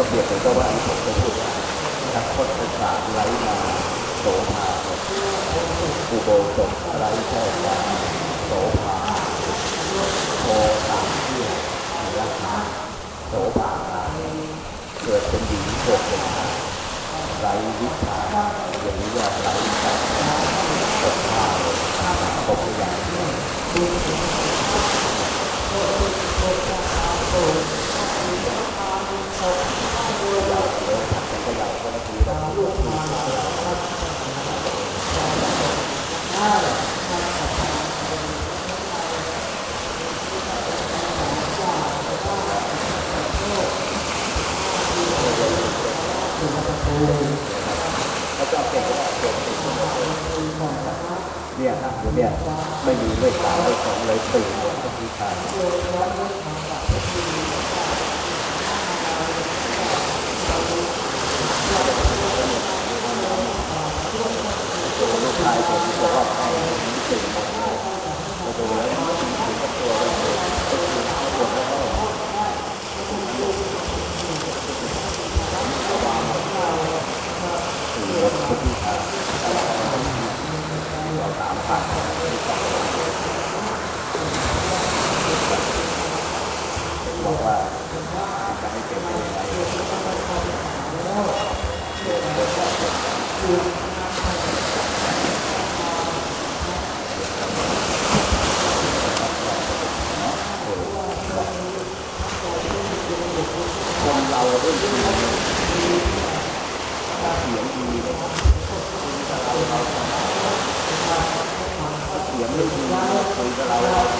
็เปรียบเหมือนกับว่าที่ผมจะพูดว่านักพจน์ศาสตร์ไร้มาโสภาอุโบสถไร้แค่วาโสภาโทตามเที่ยวราคาโสภาเกิดเป็นหญิงเกิดเป็นชาไร้วิชาอย่างนี้ว่าไร้แต่ตกผ้าเลยตกอย่ เนี่ยครับเนี่ยไม่มีเลขสามเลขสองเลยสี่หมดทุกทาายผมบอกว่าใครตื่นมาเราดูแล้วมันถึงกับตัวเราก็คือปวดแล้วก็วางถือรถทุกที่เราตามผ่านบอกว่าจะให้เป็นอะไร เสียงไม่ดีคุยกับเรา